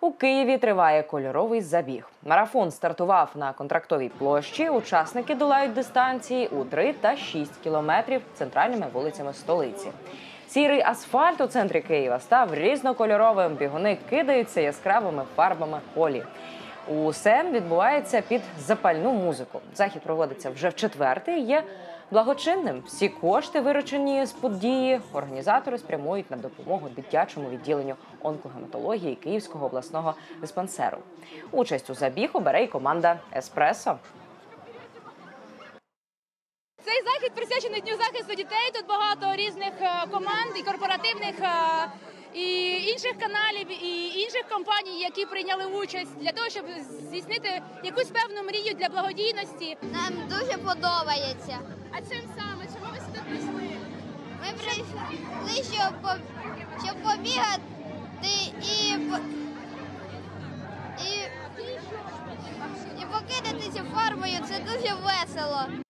У Києві триває кольоровий забіг. Марафон стартував на контрактовій площі. Учасники долають дистанції у 3 та 6 кілометрів центральними вулицями столиці. Сірий асфальт у центрі Києва став різнокольоровим. Бігуни кидаються яскравими фарбами холі. Усе відбувається під запальну музику. Захід проводиться вже в четвертий. Є благочинним. Всі кошти, виручені з події, організатори спрямують на допомогу дитячому відділенню онкогематології Київського обласного диспансеру. Участь у забігу бере й команда Еспресо. Захід присвячений дню захисту дітей. Тут багато різних е, команд і корпоративних е, і інших каналів, і інших компаній, які прийняли участь для того, щоб здійснити якусь певну мрію для благодійності. Нам дуже подобається. А чим саме? Чому ви сюди прийшли? Ми прийшли, щоб, щоб побігати і, і, і покидатися фарбою. Це дуже весело.